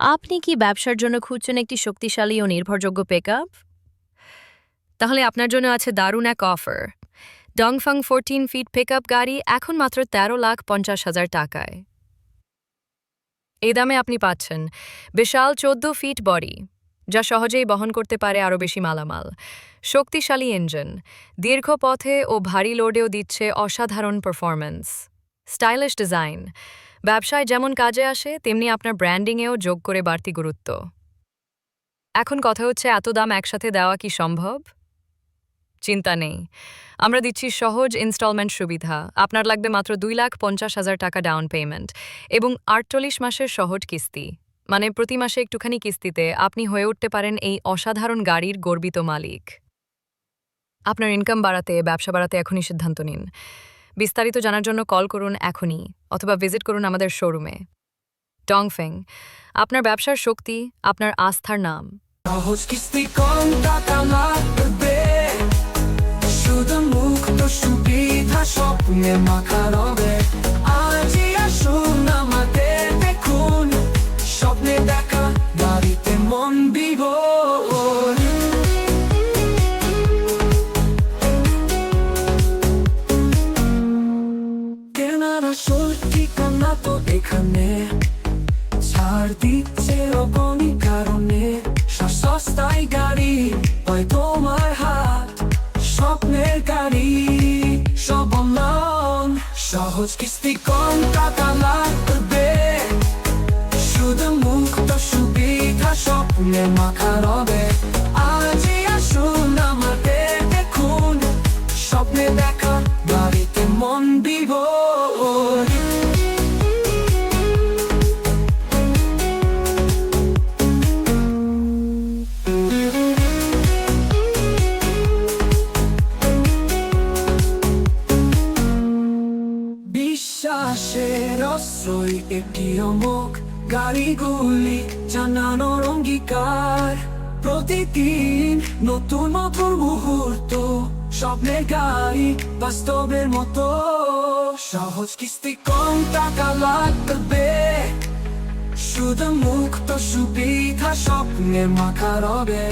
আপনি কি ব্যবসার জন্য খুঁজছেন একটি শক্তিশালী ও নির্ভরযোগ্য পিকআপ তাহলে আপনার জন্য আছে দারুণ এক offer Dongfeng fourteen feet pickup গাড়ি এখন মাত্র তেরো লাখ পঞ্চাশ হাজার টাকায়। এই দামে আপনি পাচ্ছেন বিশাল চোদ্দ ফিট বডি যা সহজেই বহন করতে পারে আরও বেশি মালামাল। শক্তিশালী ইঞ্জিন দীর্ঘ পথে ও ভারী লোডেও দিচ্ছে অসাধারণ পারফরম্যান্স স্টাইলিশ ডিজাইন। ব্যবসায় যেমন কাজে আসে, তেমনি আপনার ব্র্যান্ডিংয়েও যোগ করে বাড়তি গুরুত্ব। এখন কথা হচ্ছে, এত দাম একসাথে দেওয়া কি সম্ভব? চিন্তা নেই। আমরা দিচ্ছি সহজ ইনস্টলমেন্ট সুবিধা। আপনার লাগবে মাত্র দুই লাখ পঞ্চাশ হাজার টাকা ডাউন পেমেন্ট এবং আটচল্লিশ মাসের সহজ কিস্তি। মানে প্রতি মাসে একটুখানি কিস্তিতে আপনি হয়ে উঠতে পারেন এই অসাধারণ গাড়ির গর্বিত মালিক। আপনার ইনকাম বাড়াতে, ব্যবসা বাড়াতে এখনই সিদ্ধান্ত নিন। বিস্তারিত জানার জন্য কল করুন এখনই, অথবা ভিজিট করুন আমাদের শোরুমে। টংফেং আপনার ব্যবসার শক্তি, আপনার আস্থার নাম। সহজ কিস্তি কম টাকা লাগবে, শুধু সুবিধা স্বপ্নে মাখা রবে। আসল ঠিকানা তো এখানে। ছাড় দিচ্ছে কারণে। সস্তায় গাড়ি হয় তোমার হাত। স্বপ্নের গাড়ি, সব সহজ কিস্তি কম টাকা লাগবে। শুধু মুক্ত সুবিধা স্বপ্নে মাখা রবে। আজই আসুন দেখুন। স্বপ্নে দেখা গাড়িতে মন বিভোর বিশ্বাসের অশ্রয়, একটি অমুক গাড়িগুলি জানানোর অঙ্গীকার। প্রতিদিন নতুন মধুর মুহূর্ত স্বপ্নের গাড়ি বাস্তবের মতো। সহজ কিস্তি কম টাকা লাগবে, শুধু মুক্ত সুবিধা স্বপ্নের মাখা রবে।